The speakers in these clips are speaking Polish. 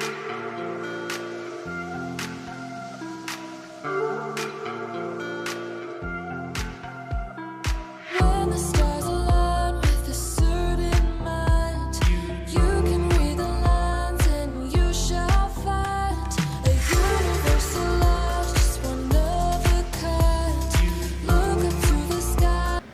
Thank you.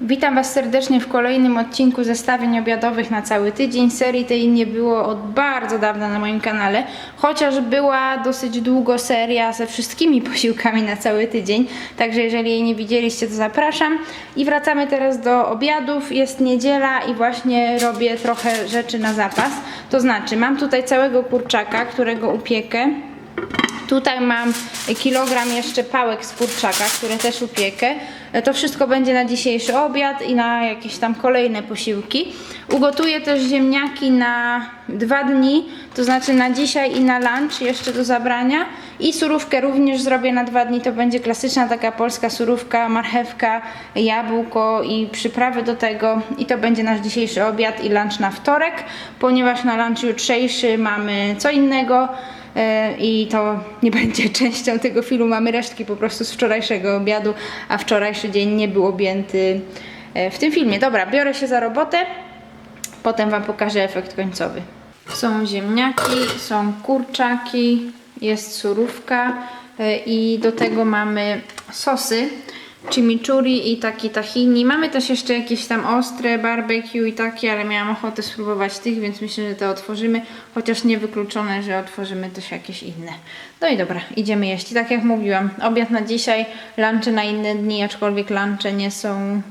Witam Was serdecznie w kolejnym odcinku zestawień obiadowych na cały tydzień. Serii tej nie było od bardzo dawna na moim kanale, chociaż była dosyć długo seria ze wszystkimi posiłkami na cały tydzień. Także jeżeli jej nie widzieliście, to zapraszam. I wracamy teraz do obiadów. Jest niedziela i właśnie robię trochę rzeczy na zapas. To znaczy, mam tutaj całego kurczaka, którego upiekę. Tutaj mam kilogram jeszcze pałek z kurczaka, które też upiekę. To wszystko będzie na dzisiejszy obiad i na jakieś tam kolejne posiłki. Ugotuję też ziemniaki na dwa dni, to znaczy na dzisiaj i na lunch jeszcze do zabrania. I surówkę również zrobię na dwa dni. To będzie klasyczna taka polska surówka, marchewka, jabłko i przyprawy do tego. I to będzie nasz dzisiejszy obiad i lunch na wtorek, ponieważ na lunch jutrzejszy mamy co innego. E, i to nie będzie częścią tego filmu. Mamy resztki po prostu z wczorajszego obiadu, a wczorajszy dzień nie był objęty e, w tym filmie. Dobra, biorę się za robotę, potem Wam pokażę efekt końcowy. Są ziemniaki, są kurczaki, jest surówka e, i do tego mamy sosy chimichurri i taki tahini. Mamy też jeszcze jakieś tam ostre barbecue i takie, ale miałam ochotę spróbować tych, więc myślę, że te otworzymy, chociaż nie wykluczone, że otworzymy też jakieś inne. No i dobra, idziemy jeść. I tak jak mówiłam, obiad na dzisiaj, lunche na inne dni, aczkolwiek lunche nie są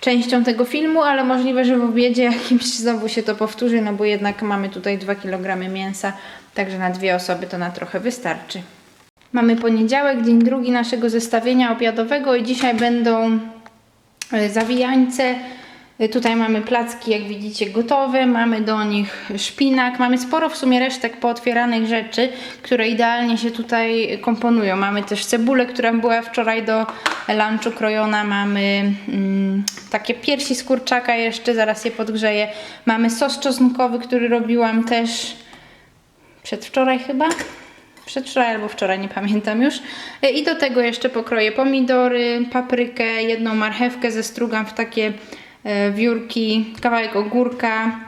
częścią tego filmu, ale możliwe, że w obiedzie jakimś znowu się to powtórzy, no bo jednak mamy tutaj 2 kg mięsa, także na dwie osoby to na trochę wystarczy. Mamy poniedziałek, dzień drugi naszego zestawienia obiadowego i dzisiaj będą e, zawijańce. E, Tutaj mamy placki, jak widzicie, gotowe. Mamy do nich szpinak. Mamy sporo w sumie resztek pootwieranych rzeczy, które idealnie się tutaj komponują. Mamy też cebulę, która była wczoraj do lunchu krojona. Mamy mm, takie piersi z kurczaka jeszcze, zaraz je podgrzeję. Mamy sos czosnkowy, który robiłam też przedwczoraj chyba. Przedwczoraj albo wczoraj, nie pamiętam już. E, I do tego jeszcze pokroję pomidory, paprykę, jedną marchewkę zestrugam w takie e, wiórki, kawałek ogórka,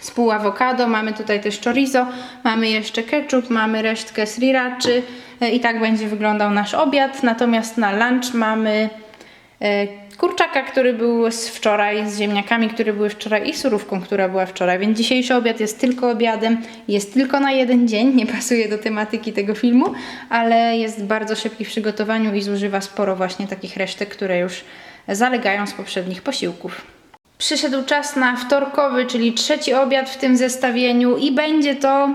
z pół awokado, mamy tutaj też chorizo, mamy jeszcze ketchup, mamy resztkę sriraczy e, i tak będzie wyglądał nasz obiad. Natomiast na lunch mamy kurczaka, który był z wczoraj, z ziemniakami, które były wczoraj i surówką, która była wczoraj. Więc dzisiejszy obiad jest tylko obiadem, jest tylko na jeden dzień, nie pasuje do tematyki tego filmu, ale jest bardzo szybki w przygotowaniu i zużywa sporo właśnie takich resztek, które już zalegają z poprzednich posiłków. Przyszedł czas na wtorkowy, czyli trzeci obiad w tym zestawieniu i będzie to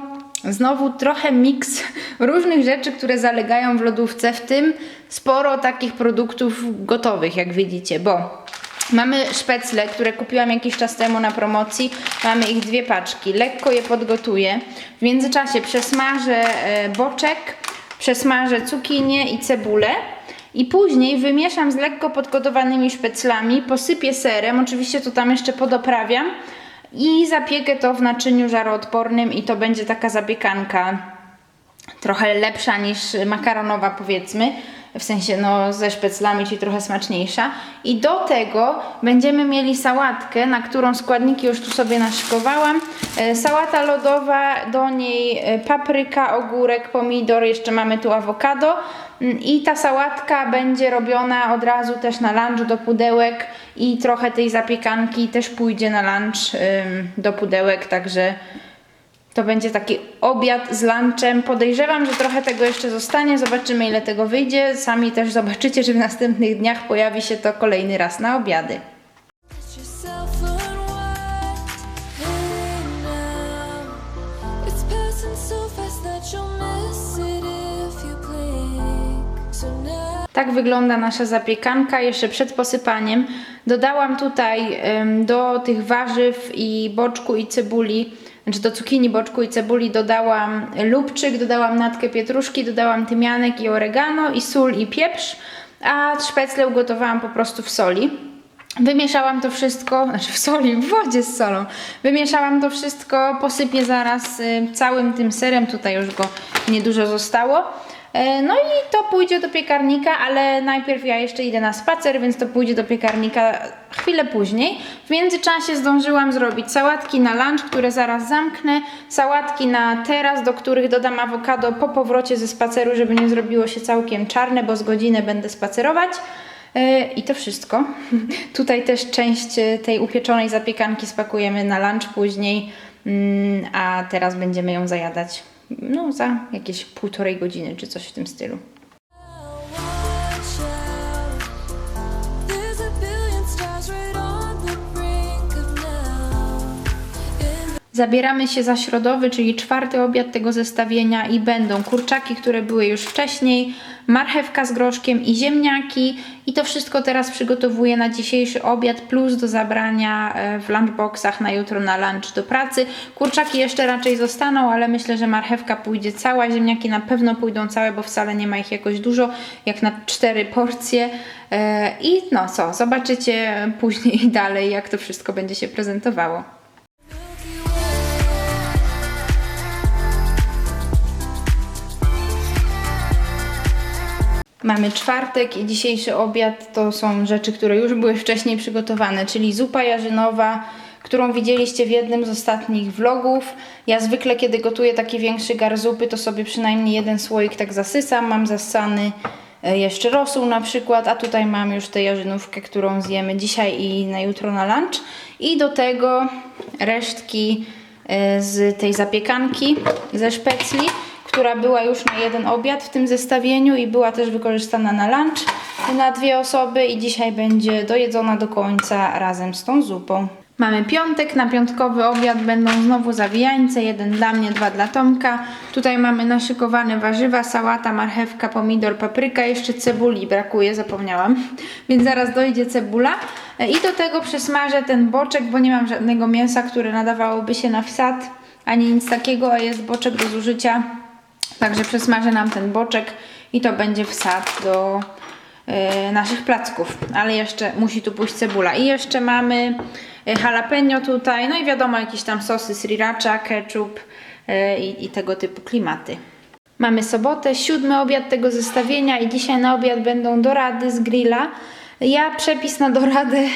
znowu trochę miks różnych rzeczy, które zalegają w lodówce, w tym sporo takich produktów gotowych, jak widzicie, bo mamy szpecle, które kupiłam jakiś czas temu na promocji, mamy ich dwie paczki, lekko je podgotuję, w międzyczasie przesmażę e, boczek, przesmażę cukinię i cebulę, i później wymieszam z lekko podgotowanymi szpeclami, posypię serem, oczywiście to tam jeszcze podoprawiam i zapiekę to w naczyniu żaroodpornym i to będzie taka zapiekanka trochę lepsza niż makaronowa powiedzmy, w sensie no ze szpeclami, czyli trochę smaczniejsza. I do tego będziemy mieli sałatkę, na którą składniki już tu sobie naszykowałam. E, Sałata lodowa, do niej e, papryka, ogórek, pomidor, jeszcze mamy tu awokado. Mm, I ta sałatka będzie robiona od razu też na lunch do pudełek i trochę tej zapiekanki też pójdzie na lunch do pudełek, także to będzie taki obiad z lunchem. Podejrzewam, że trochę tego jeszcze zostanie. Zobaczymy, ile tego wyjdzie. Sami też zobaczycie, że w następnych dniach pojawi się to kolejny raz na obiady. Tak wygląda nasza zapiekanka jeszcze przed posypaniem. Dodałam tutaj do tych warzyw i boczku i cebuli, znaczy do cukinii, boczku i cebuli dodałam lubczyk, dodałam natkę pietruszki, dodałam tymianek i oregano i sól i pieprz, a szpecle ugotowałam po prostu w soli. Wymieszałam to wszystko, znaczy w soli, w wodzie z solą. Wymieszałam to wszystko, posypię zaraz y, całym tym serem, tutaj już go niedużo zostało. E, No i to pójdzie do piekarnika, ale najpierw ja jeszcze idę na spacer, więc to pójdzie do piekarnika chwilę później. W międzyczasie zdążyłam zrobić sałatki na lunch, które zaraz zamknę, sałatki na teraz, do których dodam awokado po powrocie ze spaceru, żeby nie zrobiło się całkiem czarne, bo z godziny będę spacerować. E, I to wszystko. Tutaj też część e, tej upieczonej zapiekanki spakujemy na lunch później, mm, a teraz będziemy ją zajadać no, za jakieś półtorej godziny czy coś w tym stylu. Zabieramy się za środowy, czyli czwarty obiad tego zestawienia i będą kurczaki, które były już wcześniej, marchewka z groszkiem i ziemniaki i to wszystko teraz przygotowuję na dzisiejszy obiad plus do zabrania e, w lunchboxach na jutro na lunch do pracy. Kurczaki jeszcze raczej zostaną, ale myślę, że marchewka pójdzie cała, ziemniaki na pewno pójdą całe, bo wcale nie ma ich jakoś dużo, jak na cztery porcje. E, I no co, zobaczycie później dalej, jak to wszystko będzie się prezentowało. Mamy czwartek i dzisiejszy obiad to są rzeczy, które już były wcześniej przygotowane, czyli zupa jarzynowa, którą widzieliście w jednym z ostatnich vlogów. Ja zwykle, kiedy gotuję taki większy gar zupy, to sobie przynajmniej jeden słoik tak zasysam. Mam zasany e, jeszcze rosół na przykład, a tutaj mam już tę jarzynówkę, którą zjemy dzisiaj i na jutro na lunch. I do tego resztki e, z tej zapiekanki ze szpecli która była już na jeden obiad w tym zestawieniu i była też wykorzystana na lunch na dwie osoby i dzisiaj będzie dojedzona do końca razem z tą zupą. Mamy piątek, na piątkowy obiad będą znowu zawijańce, jeden dla mnie, dwa dla Tomka. Tutaj mamy naszykowane warzywa, sałata, marchewka, pomidor, papryka, jeszcze cebuli brakuje, zapomniałam, więc zaraz dojdzie cebula. E, I do tego przesmażę ten boczek, bo nie mam żadnego mięsa, które nadawałoby się na wsad, ani nic takiego, a jest boczek do zużycia. Także przesmażę nam ten boczek i to będzie wsad do e, naszych placków. Ale jeszcze musi tu pójść cebula. I jeszcze mamy e, jalapeno tutaj, no i wiadomo jakieś tam sosy sriracha, ketchup e, i, tego typu klimaty. Mamy sobotę, siódmy obiad tego zestawienia i dzisiaj na obiad będą dorady z grilla. Ja przepis na doradę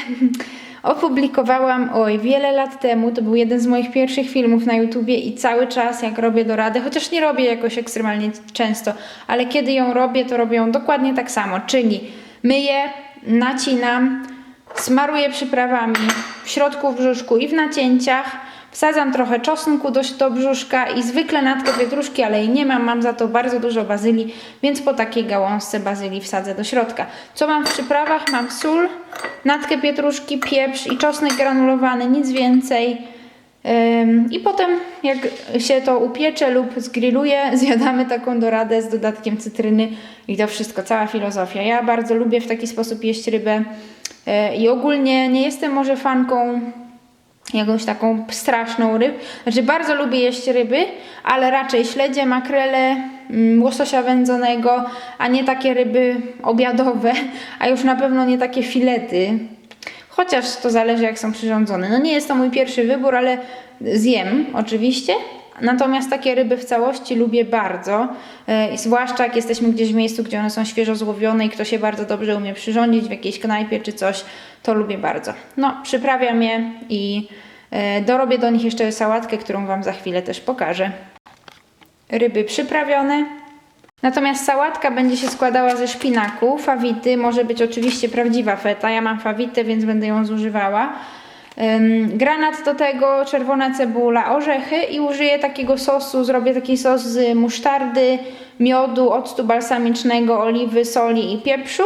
opublikowałam oj wiele lat temu. To był jeden z moich pierwszych filmów na YouTubie i cały czas jak robię doradę, chociaż nie robię jakoś ekstremalnie często, ale kiedy ją robię, to robię ją dokładnie tak samo, czyli myję, nacinam, smaruję przyprawami w środku w brzuszku i w nacięciach. Wsadzam trochę czosnku do, do brzuszka i zwykle natkę pietruszki, ale jej nie mam, mam za to bardzo dużo bazylii, więc po takiej gałązce bazylii wsadzę do środka. Co mam w przyprawach? Mam sól, natkę pietruszki, pieprz i czosnek granulowany, nic więcej. I potem jak się to upiecze lub zgrilluje, zjadamy taką doradę z dodatkiem cytryny i to wszystko, cała filozofia. Ja bardzo lubię w taki sposób jeść rybę yy, i ogólnie nie jestem może fanką jakąś taką straszną ryb. Znaczy bardzo lubię jeść ryby, ale raczej śledzie, makrele, mm, łososia wędzonego, a nie takie ryby obiadowe, a już na pewno nie takie filety. Chociaż to zależy jak są przyrządzone. No nie jest to mój pierwszy wybór, ale zjem oczywiście. Natomiast takie ryby w całości lubię bardzo, e, zwłaszcza jak jesteśmy gdzieś w miejscu, gdzie one są świeżo złowione i ktoś je bardzo dobrze umie przyrządzić w jakiejś knajpie czy coś, to lubię bardzo. No, przyprawiam je i e, dorobię do nich jeszcze sałatkę, którą Wam za chwilę też pokażę. Ryby przyprawione. Natomiast sałatka będzie się składała ze szpinaku, fawity, może być oczywiście prawdziwa feta. Ja mam fawitę, więc będę ją zużywała. Granat do tego, czerwona cebula, orzechy i użyję takiego sosu, zrobię taki sos z musztardy, miodu, octu balsamicznego, oliwy, soli i pieprzu.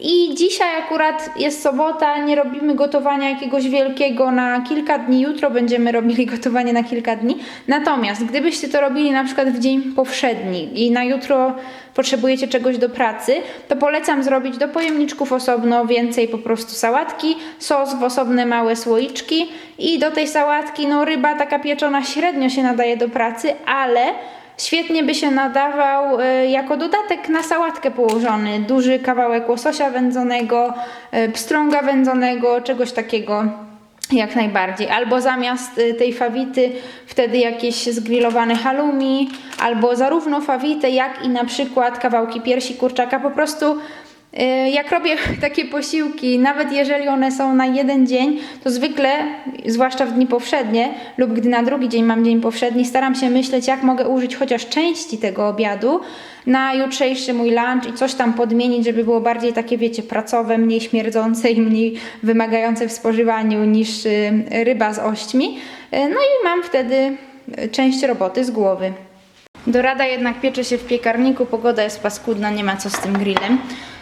I dzisiaj akurat jest sobota, nie robimy gotowania jakiegoś wielkiego na kilka dni. Jutro będziemy robili gotowanie na kilka dni. Natomiast gdybyście to robili na przykład w dzień powszedni i na jutro potrzebujecie czegoś do pracy, to polecam zrobić do pojemniczków osobno więcej po prostu sałatki, sos w osobne małe słoiczki i do tej sałatki no ryba taka pieczona średnio się nadaje do pracy, ale Świetnie by się nadawał e, jako dodatek na sałatkę położony. Duży kawałek łososia wędzonego, e, pstrąga wędzonego, czegoś takiego. Jak najbardziej. Albo zamiast y, tej fawity wtedy jakieś zgrillowane halloumi, albo zarówno fawitę, jak i na przykład kawałki piersi kurczaka. Po prostu jak robię takie posiłki, nawet jeżeli one są na jeden dzień, to zwykle, zwłaszcza w dni powszednie lub gdy na drugi dzień mam dzień powszedni, staram się myśleć, jak mogę użyć chociaż części tego obiadu na jutrzejszy mój lunch i coś tam podmienić, żeby było bardziej takie, wiecie, pracowe, mniej śmierdzące i mniej wymagające w spożywaniu niż y, ryba z ośćmi. Y, No i mam wtedy y, część roboty z głowy. Dorada jednak piecze się w piekarniku, pogoda jest paskudna, nie ma co z tym grillem.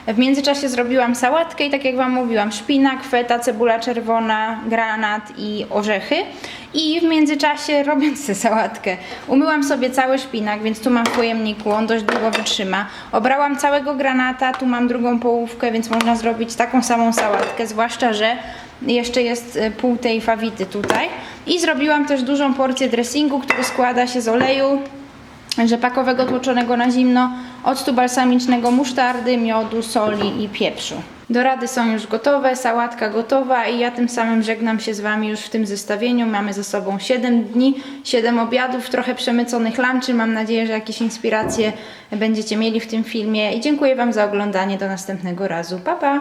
W międzyczasie zrobiłam sałatkę i tak jak Wam mówiłam, szpinak, feta, cebula czerwona, granat i orzechy. I w międzyczasie robiąc tę sałatkę, umyłam sobie cały szpinak, więc tu mam w pojemniku, on dość długo wytrzyma. Obrałam całego granata, tu mam drugą połówkę, więc można zrobić taką samą sałatkę, zwłaszcza, że jeszcze jest e, pół tej fawity tutaj. I zrobiłam też dużą porcję dressingu, który składa się z oleju, rzepakowego tłoczonego na zimno, octu balsamicznego, musztardy, miodu, soli i pieprzu. Dorady są już gotowe, sałatka gotowa i ja tym samym żegnam się z Wami już w tym zestawieniu. Mamy ze sobą 7 dni, 7 obiadów, trochę przemyconych lunchy. Mam nadzieję, że jakieś inspiracje będziecie mieli w tym filmie i dziękuję Wam za oglądanie. Do następnego razu. Pa, pa!